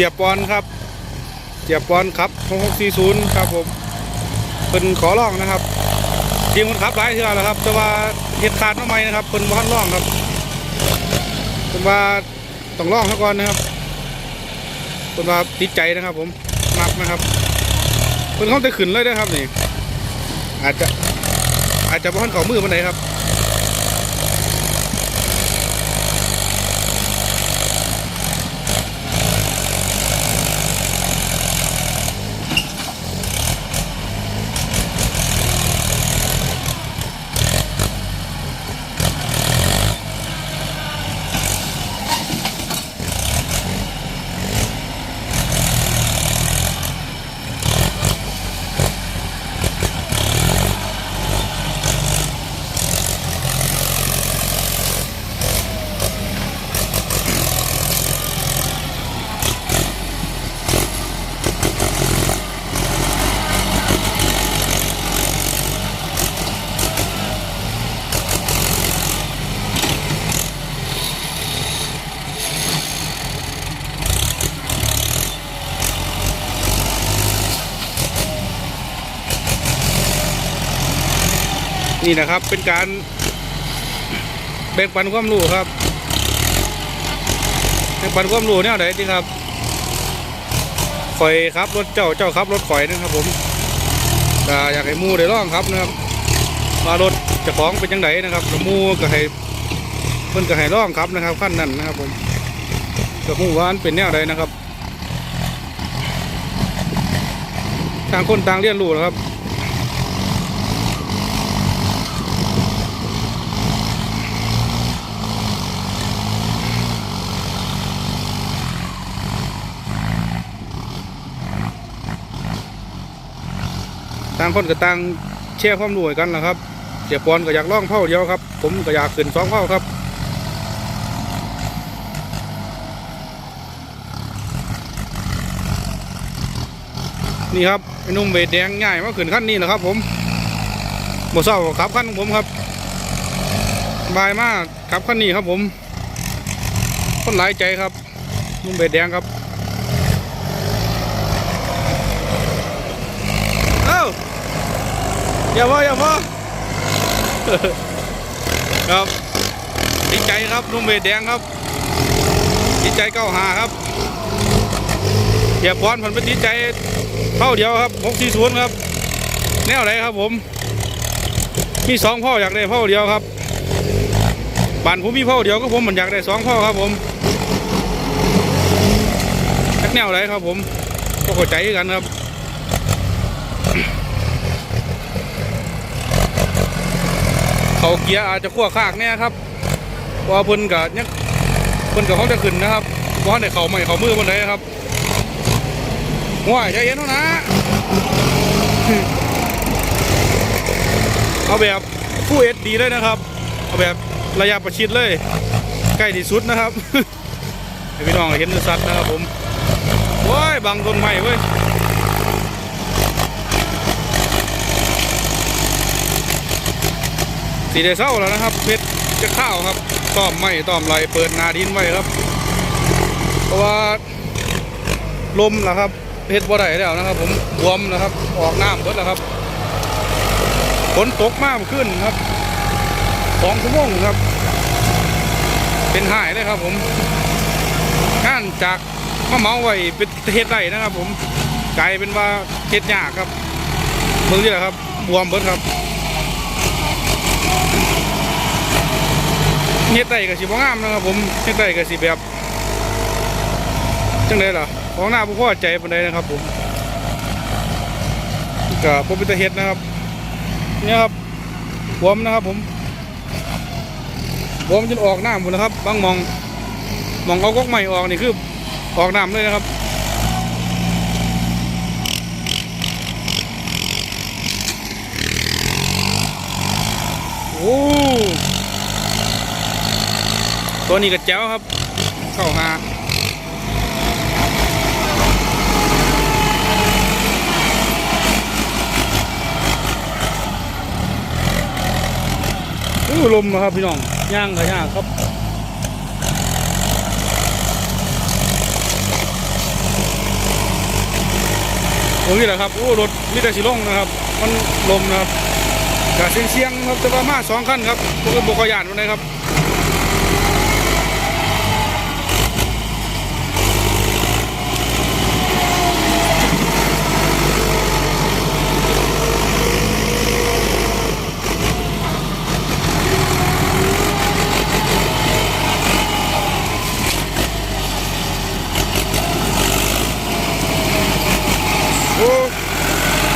สียบปอนครับ เสียบปอนครับ6640 ครับผมเป็นขอร้องนะครับทีมคนขับหลายเทื่อแล้วครับ แต่ว่าเหตุขาดมาใหม่นะครับเป็นบ้านร้องครับเป็นว่าต้องร้องซะก่อนนะครับเป็นว่าติดใจนะครับ ผมมักนะครับเป็นเขาจะขึ้นเลยนะครับนี่อาจจะอาจจะบ้านเขามือมันไหนครับ นี่นะครับเป็นการแบ่งปันความรู้ครับแบ่งปันความรู้เนี่ยไหนที่ครับข่อยครับรถเจ้าเจ้าครับรถข่อยนะครับผมก็อยากให้มูได้ร่องครับนะครับว่ารถจะของเป็นยังไงนะครับมูก็ให้เพิ่นก็ให้ร่องครับนะครับขั้นนั้นนะครับผมก็หมูว่านเป็นแนวใดนะครับต่างคนต่างเรียนรู้นะครับางคนก็ต่างแชร์ความรู้กันนะครับเสียปอนก็อยากล่องเผาเดียวครับ ผมก็อยากขึ้นสองเผาครับนี่ครับไอ้นุ่มเวทแดงง่ายมาขึ้นขั้นนี้นะครับ ผมหมดเศร้าขับขั้นของผมครับบายมากขับขั้นนี้ครับผมคนหลายใจครับนุ่มเวทแดงครับ เอ้า อย่าพออย่าพอครับดีใจครับนุ่มเวทแดงครับดีใจเก้าหาครับเหียบพรผันเป็นดีใจเท่าเดียวครับหกสี่ศูนย์ครับ แนวไหนครับผม มีสองพ่ออยากได้พ่อเดียวครับบ้านผมมีพ่อเดียวก็ผมมันอยากได้สองพ่อครับผมแนวไหนครับผมก็เข้าใจกันครับ เขาเกียร์อาจจะขั้วคากเนี่ยครับว่าเพิ่นกับเนี่ยเพิ่นกับเขาจะขึ้นนะครับเพราในเขาใหม่เขามือบนไหนครับห่วยใจเย็นเท่านะเอาแบบผู้เอสดีเลยนะครับ เอาแบบระยะประชิดเลย ใกล้ที่สุดนะครับให้พี่น้องเห็นสัตว์นะครับผมว้ายบังต้นไม้เว้ย สีได้เศร้าแล้วนะครับเพชรจะข้าวครับต้อมไม่ต้อมไหลเปิดนาดินไว้ครับ เพราะว่าลมนะครับเพชรบ่ได้แล้วนะครับ ผมบวมนะครับ ออกน้ำหมดแล้วครับฝนตกมากขึ้นครับสองชั่วโมงครับ เป็นหายเลยครับ ผมงานจากมะเมาไว้เป็นเฮ็ดไรนะครับ ผมกลายเป็นว่าเฮ็ดยากครับเมืองนี่แหละครับบวมเบิดครับ เฮ็ดได้ก็สิบ่งามนะครับผมเฮ็ดได้ก็สิแบบจังไดล่ะของหน้าบ่พอใจปานใดนะครับผมก็บ่เป็นตาเฮ็ดนะครับเนี่ยครับบวมนะครับผมบวมจนออกน้ำหมดนะครับบางมองมองเอาก๊อกใหม่ออกนี่คือออกน้ำเลยนะครับโอ้ ตัวนี้ก็แจ๋วครับ เข้าหาอู้ลมนะครับพี่น้องย่างกับย่างครับตรงนี้แหละครับโอ้รถมิตรสิลงนะครับ มันลมนะครับกะเสียงเสียงๆครับแต่ว่ามาสองคันครับพวกบกขยานวันไหนครับ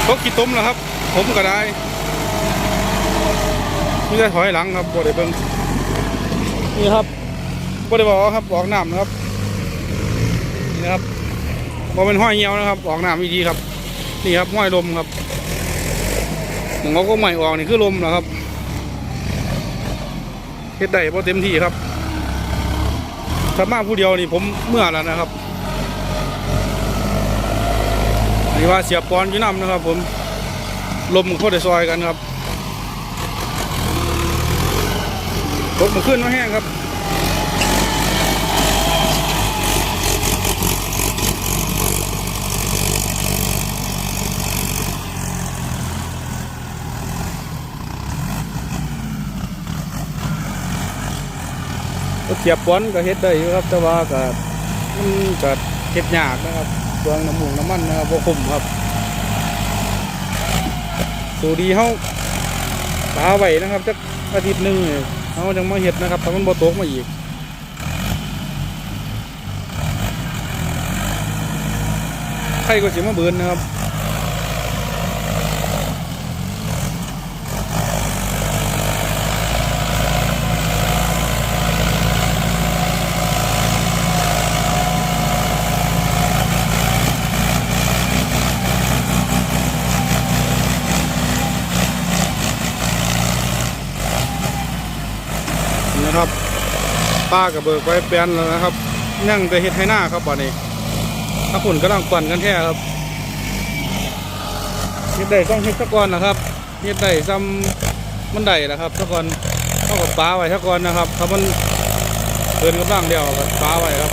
โอ้เขากี่ต้มแล้วครับ ผมก็ได้นี่ได้ถอยหลังครับบ่ได้เบิ่งนี่ครับบ่ได้บอกครับออกน้ำนะครับนี่ครับบ่เป็นห้อยเหี่ยวนะครับ ออกน้ำอีกทีครับ นี่ครับห้อยลมครับหมองเขาก็ใหม่ออกนี่คือลมนะครับเฮ็ดได้บ่เต็มที่ครับถ้ามาผู้เดียวนี่ผมเมื่อแล้วนะครับ นี่ว่าเสียบปอนอยู่น้ำนะครับ ผมลมเข้าได้ซอยกันครับรถมันขึ้นมาแห้งครับเสียบปอนก็เฮ็ดได้อยู่ครับ แต่ว่าก็มันก็เฮ็ดยากนะครับ เปลืองน้ำมูกน้ำมันนะครับบ่คุ้มครับ สูดีเฮาตาไว้นะครับจักอาทิตย์หนึ่งเฮาจังมาเห็ดนะครับแต่มันบ่ตกมาอีกใครก็สิมาเบินนะครับ นะครับป้ากับเบิกไว้แปลนแล้วนะครับนั่งไปเฮ็ดให้หน้าครับบ่นี้ถ้าฝุ่นกำลังปั่นกันแท้ครับเฮ็ดได้ต้องเฮ็ดสักก่อนนะครับเฮ็ดได้ซ้ำมันได้นะครับสักก่อนเท่ากับป้าไว้สักก่อนนะครับถ้ามันเดินกำลังเดียวก็ป้าไว้ครับ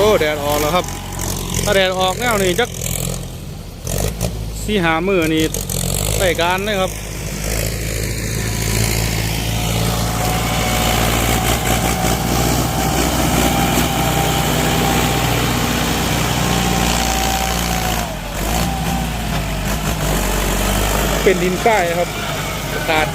อ้แดดออกแล้วครับ ถ้าแดดออกแนวนี้จักสีหามือนี่ได้การเลยครับเป็นดินใต้ครับอากาศ